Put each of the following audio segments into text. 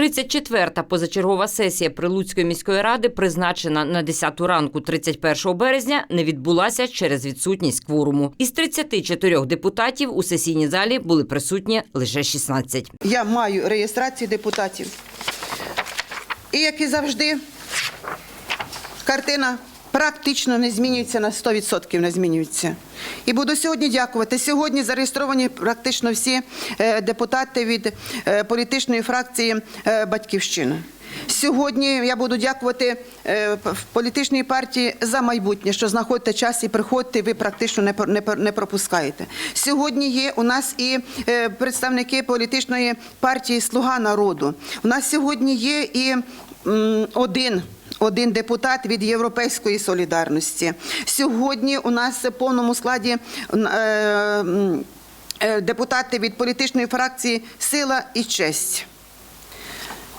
34-та позачергова сесія Прилуцької міської ради, призначена на 10 ранку 31 березня, не відбулася через відсутність кворуму. Із 34 депутатів у сесійній залі були присутні лише 16. Я маю реєстрацію депутатів. І як і завжди, картина практично не змінюється на 100% не змінюється. І буду сьогодні дякувати. Сьогодні зареєстровані практично всі е, депутати від е, політичної фракції е, Батьківщина. Сьогодні я буду дякувати політичній партії за майбутнє, що знаходите час і приходьте, ви практично не, пр- не, пр- не пропускаєте. Сьогодні є у нас і представники політичної партії Слуга народу. У нас сьогодні є і один. Один депутат від Європейської солідарності. Сьогодні у нас в повному складі е, е, депутати від політичної фракції Сила і честь.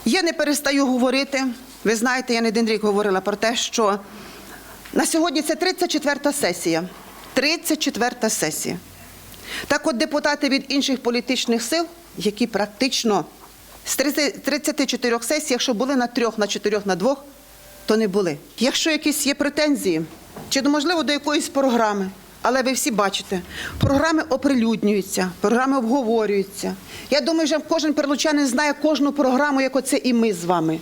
Я не перестаю говорити. Ви знаєте, я не один рік говорила про те, що на сьогодні це 34-та сесія. 34-та сесія. Так от депутати від інших політичних сил, які практично з 34 сесій, якщо були на трьох, на чотирьох, на двох, то не були. Якщо якісь є претензії, чи можливо до якоїсь програми, але ви всі бачите, програми оприлюднюються, програми обговорюються. Я думаю, що кожен прилучанин знає кожну програму, як оце і ми з вами.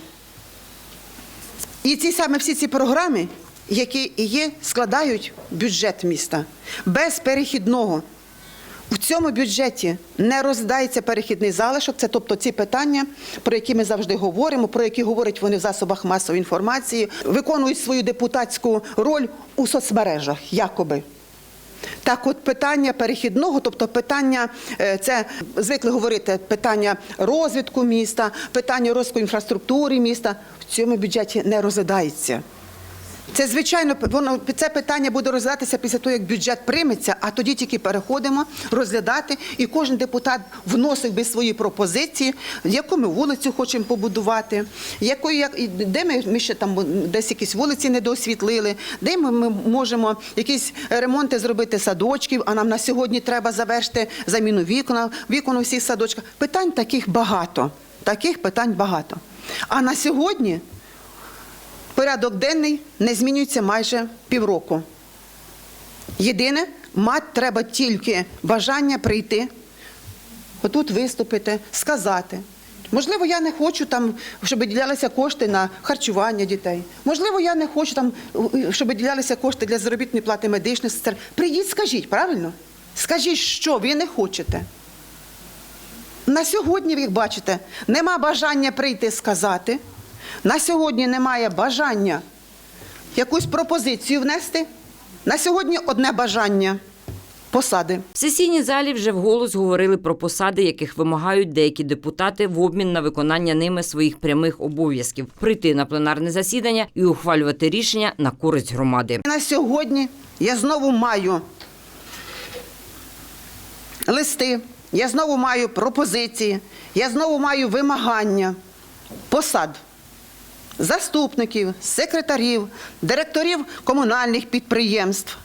І ці саме всі ці програми, які і є, складають бюджет міста без перехідного. В цьому бюджеті не роздається перехідний залишок. Це тобто ці питання, про які ми завжди говоримо, про які говорять вони в засобах масової інформації, виконують свою депутатську роль у соцмережах, якоби. Так, от питання перехідного, тобто питання, е, це звикли говорити, питання розвитку міста, питання розвитку інфраструктури міста в цьому бюджеті не розглядається. Це звичайно воно це питання буде розглядатися після того, як бюджет прийметься, а тоді тільки переходимо розглядати, і кожен депутат вносив би свої пропозиції, яку ми вулицю хочемо побудувати, якою як де ми, ми ще там десь якісь вулиці не доосвітлили, де ми, ми можемо якісь ремонти зробити садочків. А нам на сьогодні треба завершити заміну вікна, вікон у всіх садочках. Питань таких багато. Таких питань багато. А на сьогодні порядок денний не змінюється майже півроку. Єдине, мати треба тільки бажання прийти, отут виступити, сказати. Можливо, я не хочу там, щоб виділялися кошти на харчування дітей. Можливо, я не хочу там, щоб виділялися кошти для заробітної плати медичних сестер. Прийдіть, скажіть, правильно? Скажіть, що ви не хочете. На сьогодні, ви бачите, нема бажання прийти сказати. На сьогодні немає бажання якусь пропозицію внести. На сьогодні одне бажання посади. В сесійній залі вже вголос говорили про посади, яких вимагають деякі депутати в обмін на виконання ними своїх прямих обов'язків прийти на пленарне засідання і ухвалювати рішення на користь громади. На сьогодні я знову маю листи, я знову маю пропозиції, я знову маю вимагання посад заступників, секретарів, директорів комунальних підприємств.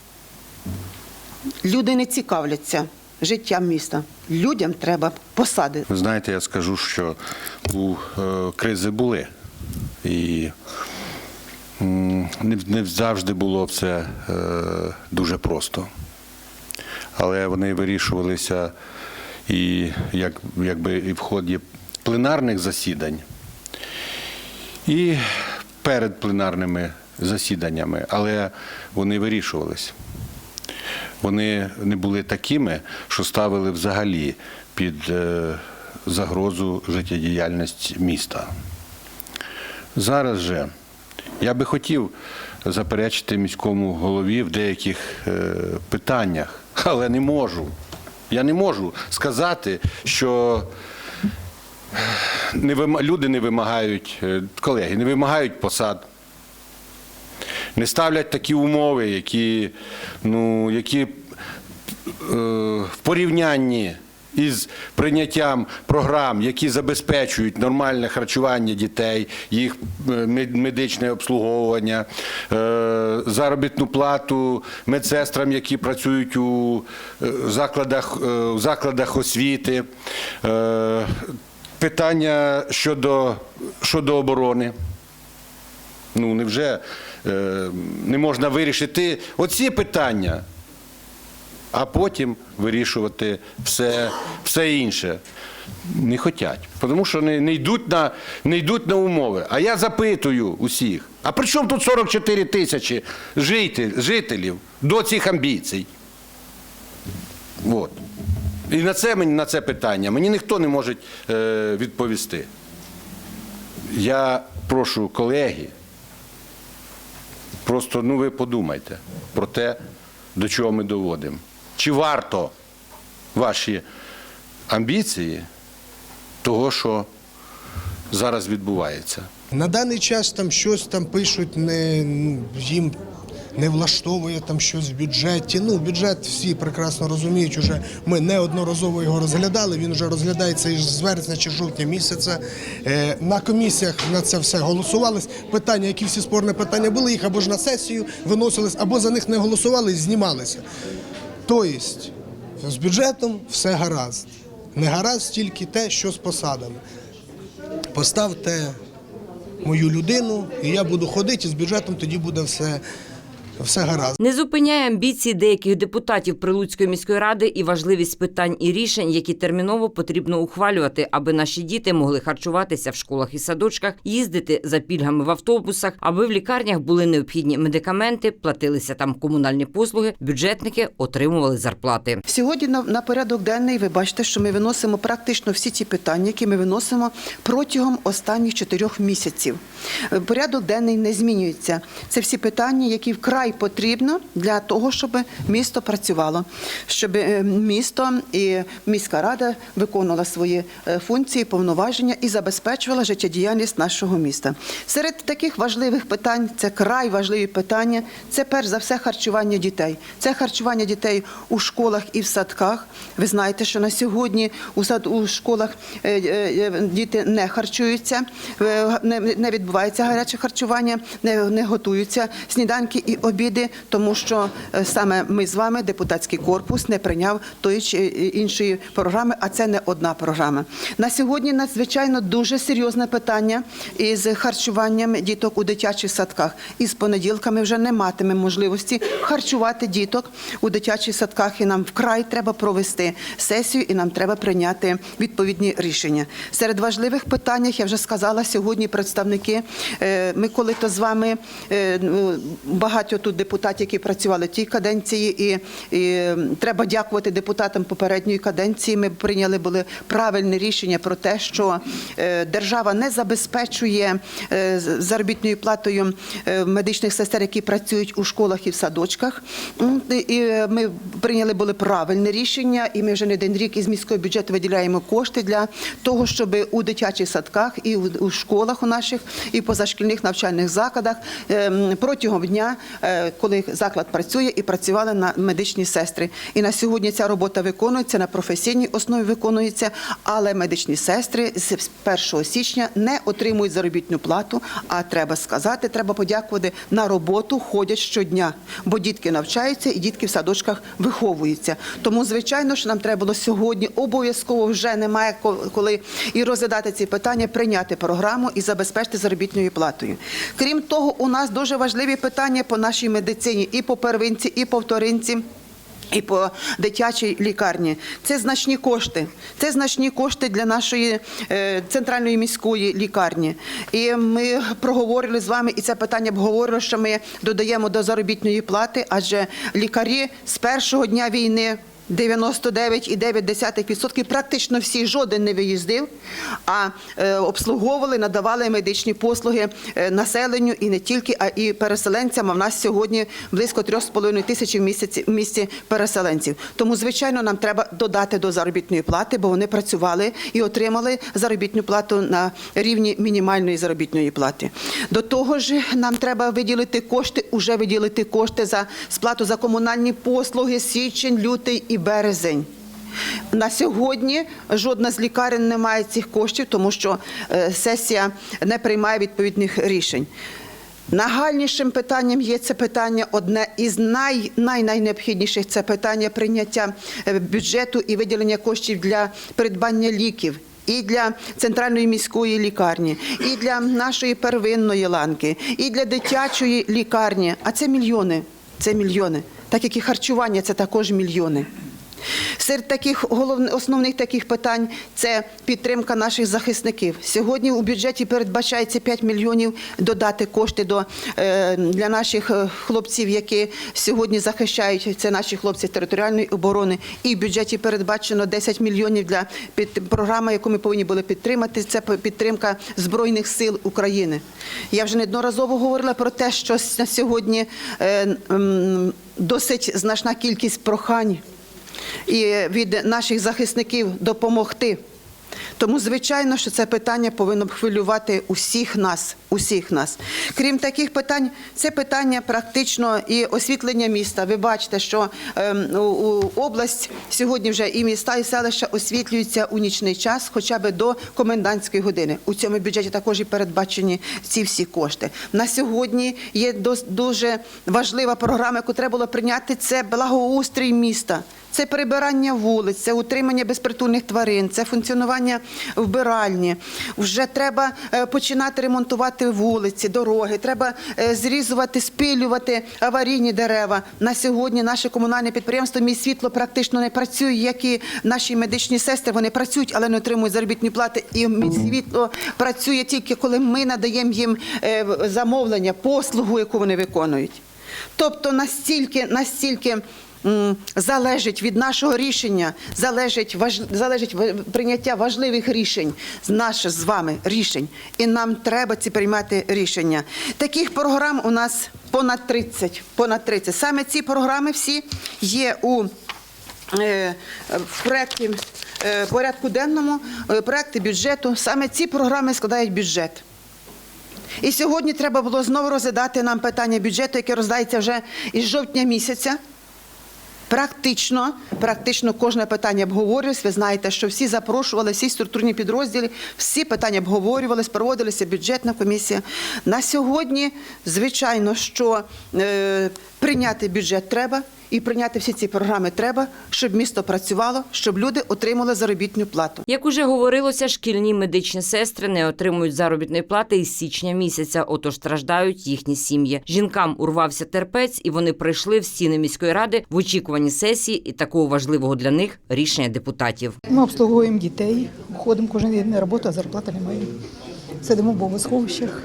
Люди не цікавляться життям міста. Людям треба посади. Знаєте, я скажу, що у е, кризи були. І не, не завжди було все е, дуже просто. Але вони вирішувалися і як, якби і в ході пленарних засідань, і перед пленарними засіданнями, але вони вирішувалися. Вони не були такими, що ставили взагалі під е, загрозу життєдіяльність міста. Зараз же я би хотів заперечити міському голові в деяких е, питаннях, але не можу. Я не можу сказати, що не вима- люди не вимагають, е, колеги, не вимагають посад. Не ставлять такі умови, які, ну, які е, в порівнянні із прийняттям програм, які забезпечують нормальне харчування дітей, їх е, медичне обслуговування, е, заробітну плату медсестрам, які працюють у закладах, е, закладах освіти. Питання щодо, щодо оборони. Ну, невже е, не можна вирішити оці питання, а потім вирішувати все, все інше. Не хочуть, тому що не, не, йдуть на, не йдуть на умови. А я запитую усіх: а при чому тут 44 тисячі жителів до цих амбіцій? От. І на це мені на це питання мені ніхто не може е, відповісти. Я прошу колеги, просто ну ви подумайте про те, до чого ми доводимо. Чи варто ваші амбіції того, що зараз відбувається? На даний час там щось там пишуть, не їм не влаштовує там щось в бюджеті. Ну, бюджет всі прекрасно розуміють. Уже ми неодноразово його розглядали. Він вже розглядається із з вересня чи жовтня місяця. Е, на комісіях на це все голосувались. Питання, які всі спорні питання були, їх або ж на сесію виносились, або за них не голосували і знімалися. Тобто, з бюджетом все гаразд. Не гаразд тільки те, що з посадами. Поставте мою людину, і я буду ходити і з бюджетом, тоді буде все, все гаразд. Не зупиняє амбіції деяких депутатів Прилуцької міської ради і важливість питань і рішень, які терміново потрібно ухвалювати, аби наші діти могли харчуватися в школах і садочках, їздити за пільгами в автобусах, аби в лікарнях були необхідні медикаменти, платилися там комунальні послуги, бюджетники отримували зарплати. Сьогодні на, на порядок денний ви бачите, що ми виносимо практично всі ці питання, які ми виносимо протягом останніх чотирьох місяців. Е, Порядок денний не змінюється. Це всі питання, які вкрай потрібно для того, щоб місто працювало, щоб е, місто і міська рада виконувала свої е, функції, повноваження і забезпечувала життєдіяльність нашого міста. Серед таких важливих питань це край важливі питання. Це перш за все харчування дітей. Це харчування дітей у школах і в садках. Ви знаєте, що на сьогодні у сад у школах е, діти не харчуються, не, відбувається гаряче харчування, не готуються сніданки і обіди, тому що е, саме ми з вами, депутатський корпус, не прийняв тої чи іншої програми, а це не одна програма. На сьогодні надзвичайно дуже серйозне питання із харчуванням діток у дитячих садках. І з понеділка ми вже не матимемо можливості харчувати діток у дитячих садках. І нам вкрай треба провести сесію, і нам треба прийняти відповідні рішення. Серед важливих питань, я вже сказала сьогодні, представники. е, Ми коли то з вами е, ну, багато тут депутатів, які працювали в тій каденції, і, і треба дякувати депутатам попередньої каденції. Ми прийняли були правильне рішення про те, що е, держава не забезпечує е, заробітною платою е, медичних сестер, які працюють у школах і в садочках. І- ми прийняли були правильне рішення, і ми вже не один рік із міського бюджету виділяємо кошти для того, щоб у дитячих садках і у, школах у наших і позашкільних навчальних закладах е, протягом дня, коли заклад працює, і працювали на медичні сестри. І на сьогодні ця робота виконується на професійній основі виконується, але медичні сестри з 1 січня не отримують заробітну плату. А треба сказати, треба подякувати на роботу ходять щодня, бо дітки навчаються і дітки в садочках виховуються. Тому, звичайно, що нам треба було сьогодні обов'язково вже немає коли і розглядати ці питання, прийняти програму і забезпечити заробітною платою. Крім того, у нас дуже важливі питання по нашій медицині і по первинці, і по вторинці. І по дитячій лікарні це значні кошти. Це значні кошти для нашої е, центральної міської лікарні. І ми проговорили з вами, і це питання обговорили, що ми додаємо до заробітної плати, адже лікарі з першого дня війни. 99,9% практично всі жоден не виїздив, а е, обслуговували, надавали медичні послуги е, населенню і не тільки, а і переселенцям. А в нас сьогодні близько 3,5 тисячі в місяці в місті переселенців. Тому, звичайно, нам треба додати до заробітної плати, бо вони працювали і отримали заробітну плату на рівні мінімальної заробітної плати. До того ж, нам треба виділити кошти, уже виділити кошти за сплату за комунальні послуги січень, лютий і березень. На сьогодні жодна з лікарень не має цих коштів, тому що е, сесія не приймає відповідних рішень. Нагальнішим питанням є це питання одне із най, найнеобхідніших це питання прийняття е, бюджету і виділення коштів для придбання ліків. і для центральної міської лікарні, і для нашої первинної ланки, і для дитячої лікарні. А це мільйони. Це мільйони. Так як і харчування, це також мільйони. Серед таких головних основних таких питань це підтримка наших захисників. Сьогодні у бюджеті передбачається 5 мільйонів додати кошти до е, для наших е, хлопців, які сьогодні захищають це наші хлопці територіальної оборони. І в бюджеті передбачено 10 мільйонів для під програми, яку ми повинні були підтримати. Це підтримка збройних сил України. Я вже неодноразово говорила про те, що на сьогодні е, досить значна кількість прохань і від наших захисників допомогти. Тому, звичайно, що це питання повинно хвилювати усіх нас. Усіх нас. Крім таких питань, це питання практично і освітлення міста. Ви бачите, що ем, у, область сьогодні вже і міста, і селища освітлюються у нічний час, хоча б до комендантської години. У цьому бюджеті також і передбачені ці всі кошти. На сьогодні є дуже важлива програма, яку треба було прийняти. Це благоустрій міста. Це прибирання вулиць, це утримання безпритульних тварин, це функціонування вбиральні. Вже треба е, починати ремонтувати вулиці, дороги. Треба е, зрізувати, спилювати аварійні дерева. На сьогодні наше комунальне підприємство «Мій світло» практично не працює, як і наші медичні сестри. Вони працюють, але не отримують заробітні плати. І «Мій світло» працює тільки коли ми надаємо їм е, замовлення, послугу, яку вони виконують. Тобто настільки, настільки залежить від нашого рішення, залежить, важ, залежить прийняття важливих рішень, наше з вами рішень. І нам треба ці приймати рішення. Таких програм у нас понад 30. Понад 30. Саме ці програми всі є у е, в проєкті е, порядку денному, е, проєкти бюджету. Саме ці програми складають бюджет. І сьогодні треба було знову розглядати нам питання бюджету, яке роздається вже із жовтня місяця. Практично, практично кожне питання обговорювалось. Ви знаєте, що всі запрошували, всі структурні підрозділи, всі питання обговорювались, проводилися бюджетна комісія. На сьогодні, звичайно, що е, прийняти бюджет треба і прийняти всі ці програми треба, щоб місто працювало, щоб люди отримали заробітну плату. Як уже говорилося, шкільні медичні сестри не отримують заробітної плати із січня місяця, отож страждають їхні сім'ї. Жінкам урвався терпець, і вони прийшли в стіни міської ради в очікуванні сесії і такого важливого для них рішення депутатів. Ми обслуговуємо дітей, ходимо кожен день на роботу, а зарплати немає. Сидимо в бомбосховищах,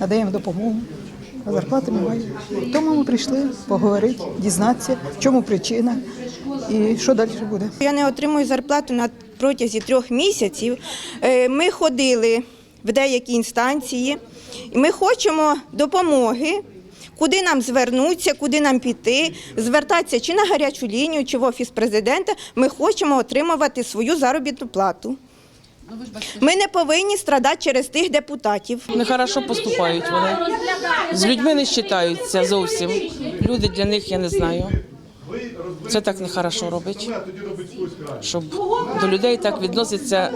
надаємо допомогу, а зарплати немає. Тому ми прийшли поговорити, дізнатися, в чому причина і що далі буде. Я не отримую зарплату на протязі трьох місяців. Е, Ми ходили в деякі інстанції, і ми хочемо допомоги. Куди нам звернутися, куди нам піти, звертатися чи на гарячу лінію, чи в офіс президента. Ми хочемо отримувати свою заробітну плату. Ми не повинні страдати через тих депутатів. Нехорошо поступають вони. З людьми не вважаються зовсім. Люди для них я не знаю. Це так нехорошо робить. Щоб до людей так відносяться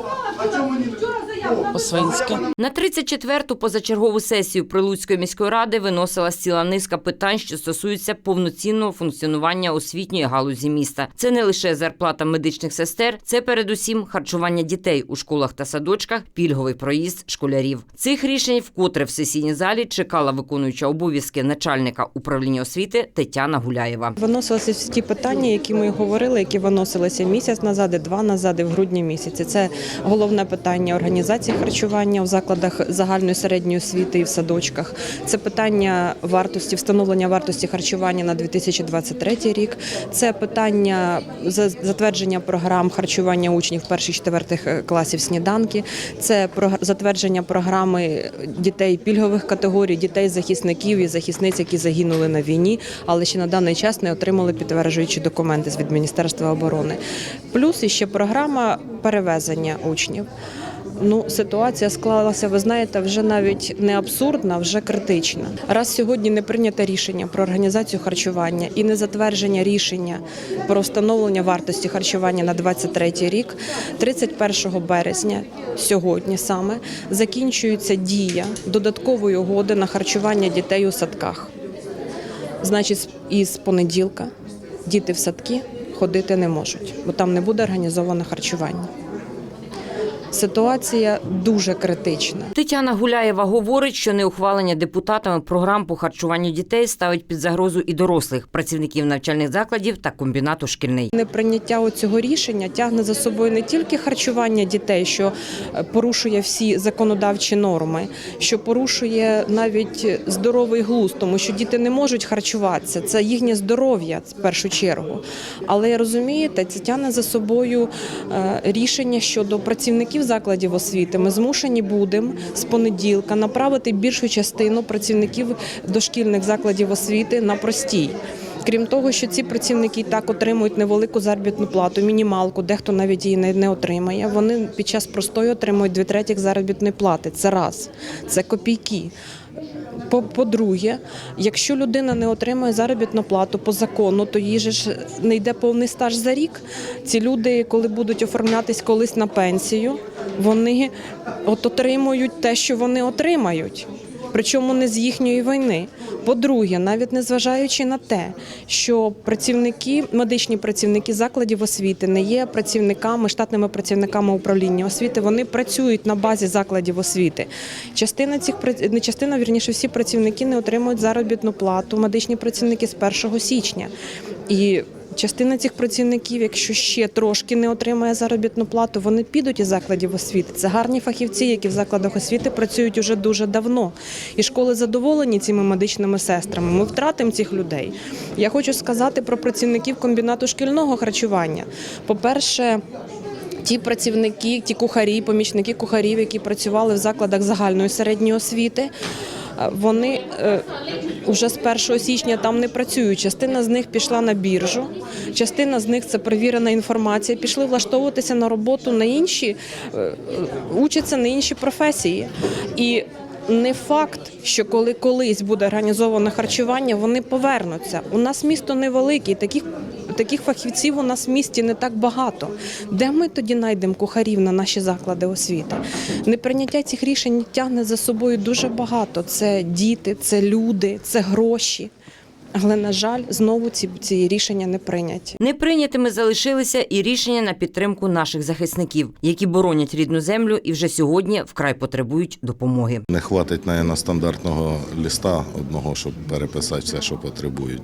по-свинськи. На 34-ту позачергову сесію Прилуцької міської ради виносилась ціла низка питань, що стосуються повноцінного функціонування освітньої галузі міста. Це не лише зарплата медичних сестер, це передусім харчування дітей у школах та садочках, пільговий проїзд школярів. Цих рішень вкотре в сесійній залі чекала виконуюча обов'язки начальника управління освіти Тетяна Гуляєва. Виносилися всі ті питання, які ми говорили, які виносилися місяць назад, і два назад, і в грудні місяці. Це головне питання організації харчування у закладах загальної середньої освіти і в садочках. Це питання вартості, встановлення вартості харчування на 2023 рік. Це питання за- затвердження програм харчування учнів перших четвертих е, класів сніданки. Це затвердження програми дітей пільгових категорій, дітей захисників і захисниць, які загинули на війні, але ще на даний час не отримали підтверджуючі документи від Міністерства оборони. Плюс іще програма перевезення учнів. Ну, ситуація склалася, ви знаєте, вже навіть не абсурдна, вже критична. Раз сьогодні не прийнято рішення про організацію харчування і не затвердження рішення про встановлення вартості харчування на 23 рік, 31 березня, сьогодні саме, закінчується дія додаткової угоди на харчування дітей у садках. Значить, із понеділка діти в садки ходити не можуть, бо там не буде організовано харчування. Ситуація дуже критична. Тетяна Гуляєва говорить, що неухвалення депутатами програм по харчуванню дітей ставить під загрозу і дорослих працівників навчальних закладів та комбінату шкільний. Неприйняття цього рішення тягне за собою не тільки харчування дітей, що е, порушує всі законодавчі норми, що порушує навіть здоровий глузд, тому що діти не можуть харчуватися. Це їхнє здоров'я в першу чергу. Але розумієте, це тягне за собою е, рішення щодо працівників закладів освіти. Ми змушені будемо з понеділка направити більшу частину працівників дошкільних закладів освіти на простій. Крім того, що ці працівники так отримують невелику заробітну плату, мінімалку, дехто навіть її не, отримає. Вони під час простою отримують дві третіх заробітної плати. Це раз, це копійки. По- По-друге, якщо людина не отримує заробітну плату по закону, то їй ж не йде повний стаж за рік. Ці люди, коли будуть оформлятись колись на пенсію, вони от отримують те, що вони отримають. Причому не з їхньої війни. По-друге, навіть незважаючи на те, що працівники, медичні працівники закладів освіти не є працівниками, штатними працівниками управління освіти, вони працюють на базі закладів освіти. Частина цих не частина, вірніше, всі працівники не отримують заробітну плату. Медичні працівники з 1 січня. І Частина цих працівників, якщо ще трошки не отримає заробітну плату, вони підуть із закладів освіти. Це гарні фахівці, які в закладах освіти працюють уже дуже давно. І школи задоволені цими медичними сестрами. Ми втратимо цих людей. Я хочу сказати про працівників комбінату шкільного харчування. По-перше, Ті працівники, ті кухарі, помічники кухарів, які працювали в закладах загальної середньої освіти, вони е, вже з 1 січня там не працюють. Частина з них пішла на біржу, частина з них це перевірена інформація. Пішли влаштовуватися на роботу на інші, е, е, учаться на інші професії. І не факт, що коли колись буде організоване харчування, вони повернуться. У нас місто невелике, таких, таких фахівців у нас в місті не так багато. Де ми тоді знайдемо кухарів на наші заклади освіти? Неприйняття цих рішень тягне за собою дуже багато. Це діти, це люди, це гроші. Але, на жаль, знову ці, ці рішення не прийняті. Неприйнятими залишилися і рішення на підтримку наших захисників, які боронять рідну землю і вже сьогодні вкрай потребують допомоги. Не хватить на стандартного листа одного, щоб переписати все, що потребують.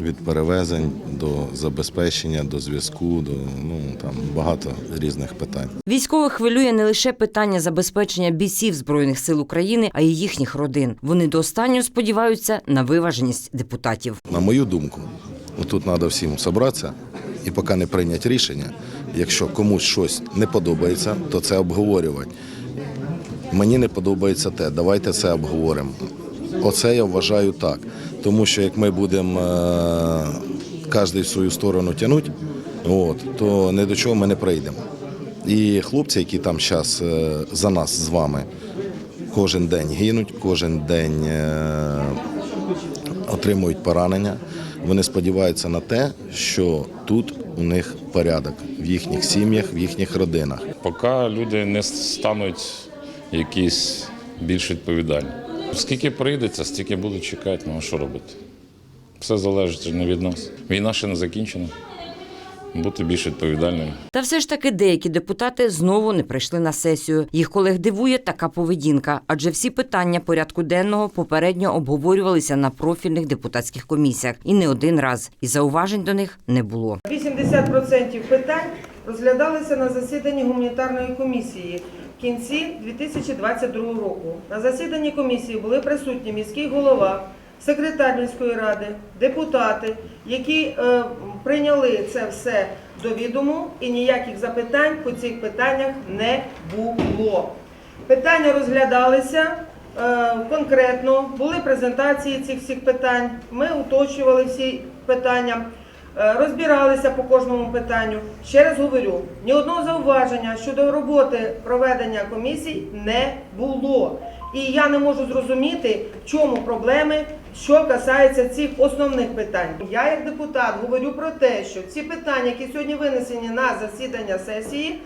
Від перевезень до забезпечення, до зв'язку, до ну там багато різних питань. Військових хвилює не лише питання забезпечення бійців збройних сил України, а й їхніх родин. Вони до останнього сподіваються на виваженість депутатів. На мою думку, тут треба всім зібратися і поки не прийняти рішення. Якщо комусь щось не подобається, то це обговорювати. Мені не подобається те, давайте це обговоримо. Оце я вважаю так. Тому що як ми будемо е, кожен в свою сторону тягнути, от, то ні до чого ми не прийдемо. І хлопці, які там зараз за нас з вами кожен день гинуть, кожен день е, отримують поранення. Вони сподіваються на те, що тут у них порядок в їхніх сім'ях, в їхніх родинах. поки люди не стануть якісь більш відповідальні. Скільки прийдеться, стільки будуть чекати, ну а що робити? Все залежить не від нас. Війна ще не закінчена. Бути більш відповідальним. Та все ж таки деякі депутати знову не прийшли на сесію. Їх колег дивує така поведінка, адже всі питання порядку денного попередньо обговорювалися на профільних депутатських комісіях і не один раз. І зауважень до них не було. 80% питань розглядалися на засіданні гуманітарної комісії в кінці 2022 року. На засіданні комісії були присутні міський голова, секретар міської ради, депутати, які е, прийняли це все до відому і ніяких запитань по цих питаннях не було. Питання розглядалися е, конкретно, були презентації цих всіх питань. Ми уточнювали всі питання, розбиралися по кожному питанню. Ще раз говорю, ні одного зауваження щодо роботи проведення комісій не було. І я не можу зрозуміти, в чому проблеми, що касається цих основних питань. Я, як депутат, говорю про те, що ці питання, які сьогодні винесені на засідання сесії,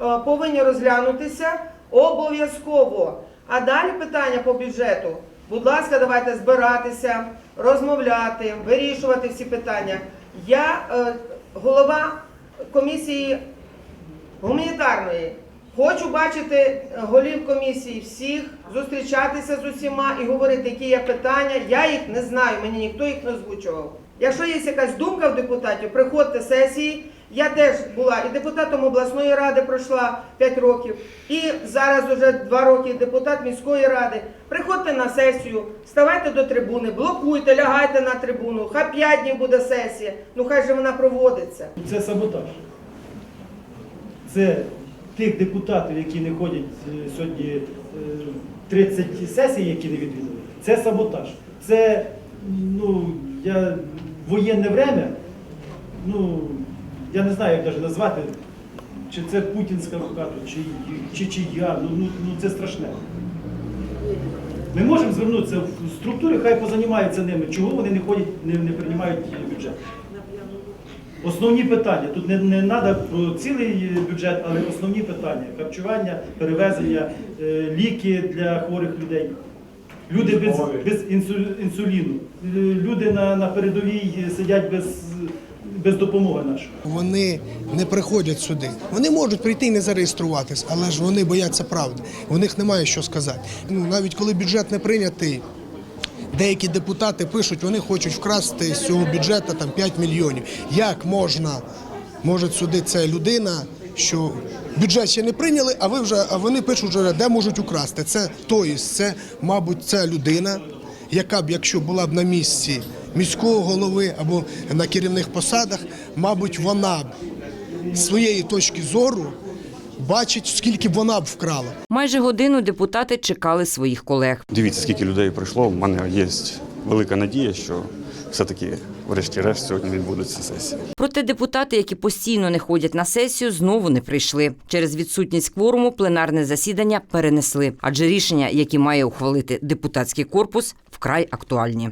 е, повинні розглянутися обов'язково. А далі питання по бюджету. Будь ласка, давайте збиратися, розмовляти, вирішувати всі питання. Я е, голова комісії гуманітарної. Хочу бачити е, голів комісії всіх, зустрічатися з усіма і говорити, які є питання. Я їх не знаю, мені ніхто їх не озвучував. Якщо є якась думка в депутатів, приходьте сесії. Я теж була і депутатом обласної ради пройшла 5 років, і зараз уже 2 роки депутат міської ради. Приходьте на сесію, ставайте до трибуни, блокуйте, лягайте на трибуну. Хай 5 днів буде сесія. Ну хай же вона проводиться. Це саботаж. Це тих депутатів, які не ходять е, сьогодні е, 30 сесій, які не відвідали. Це саботаж. Це ну, я, воєнне время, ну, я не знаю, як навіть назвати, чи це путінська рука, чи, чи, чи я, ну, ну, ну це страшне. Ми можемо звернутися в структури, хай позанімаються ними, чого вони не ходять, не, не приймають бюджет. Основні питання. Тут не, не треба про цілий бюджет, але основні питання: харчування, перевезення, е, ліки для хворих людей. Люди без, без інсуліну. Е, Люди на, на передовій сидять без, без допомоги нашої. Вони не приходять сюди. Вони можуть прийти і не зареєструватись, але ж вони бояться правди. У них немає що сказати. Ну навіть коли бюджет не прийнятий. Деякі депутати пишуть, вони хочуть вкрасти з цього бюджету там 5 мільйонів. Як можна, може сюди ця людина, що бюджет ще не прийняли, а ви вже а вони пишуть, вже, де можуть украсти. Це тобто, це, мабуть, ця людина, яка б, якщо була б на місці міського голови або на керівних посадах, мабуть, вона б своєї точки зору бачить, скільки б вона б вкрала. Майже годину депутати чекали своїх колег. Дивіться, скільки людей прийшло. У мене є велика надія, що все-таки, врешті-решт, сьогодні відбудеться сесія. Проте депутати, які постійно не ходять на сесію, знову не прийшли. Через відсутність кворуму пленарне засідання перенесли, адже рішення, які має ухвалити депутатський корпус, вкрай актуальні.